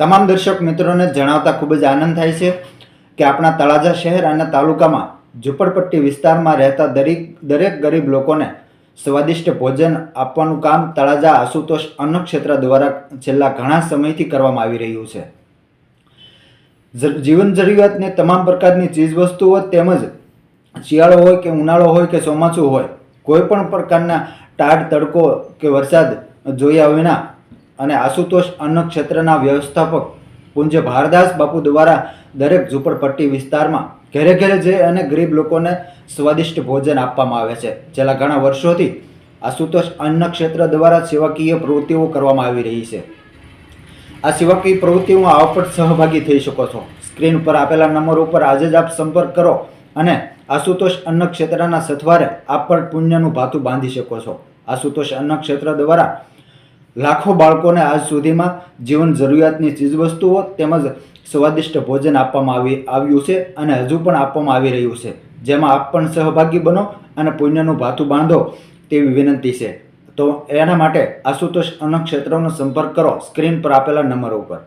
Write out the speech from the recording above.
તમામ દર્શક મિત્રોને જણાવતા ખૂબ જ આનંદ થાય છે કે આપણા તળાજા શહેર અને તાલુકામાં ઝુંપડપટ્ટી વિસ્તારમાં રહેતા દરેક દરેક ગરીબ લોકોને સ્વાદિષ્ટ ભોજન આપવાનું કામ તળાજા આશુતોષ અન્ન ક્ષેત્ર દ્વારા છેલ્લા ઘણા સમયથી કરવામાં આવી રહ્યું છે. જીવન જરૂરિયાતની તમામ પ્રકારની ચીજવસ્તુઓ તેમજ શિયાળો હોય કે ઉનાળો હોય કે ચોમાસું હોય, કોઈ પણ પ્રકારના ટાઢ તડકો કે વરસાદ જોયા વિના અને આશુતોષ અન્ન ક્ષેત્રના વ્યવસ્થાપક પૂંજ્ય ભારદાસ બાપુ દ્વારા દરેક ઝૂંપડપટ્ટી વિસ્તારમાં ઘરે ઘેરે જઈ અને ગરીબ લોકોને સ્વાદિષ્ટ ભોજન આપવામાં આવે છે. છેલ્લા ઘણા વર્ષોથી આશુતોષ અન્ન ક્ષેત્ર દ્વારા સેવાકીય પ્રવૃત્તિઓ કરવામાં આવી રહી છે. આ સેવાકીય પ્રવૃત્તિઓમાં આપ પણ સહભાગી થઈ શકો છો. સ્ક્રીન પર આપેલા નંબર ઉપર આજે જ આપ સંપર્ક કરો અને આશુતોષ અન્ન ક્ષેત્રના સથવારે આપ પણ પુણ્યનું ભાતું બાંધી શકો છો. આશુતોષ અન્ન ક્ષેત્ર દ્વારા લાખો બાળકોને આજ સુધીમાં જીવન જરૂરિયાતની ચીજવસ્તુઓ તેમજ સ્વાદિષ્ટ ભોજન આપવામાં આવી, આવ્યું છે અને હજુ પણ આપવામાં આવી રહ્યું છે. જેમાં આપ પણ સહભાગી બનો અને પુણ્યનું ભાથું બાંધો તેવી વિનંતી છે. તો એના માટે આશુતોષ અન્ન ક્ષેત્રનો સંપર્ક કરો. સ્ક્રીન પર આપેલા નંબર ઉપર.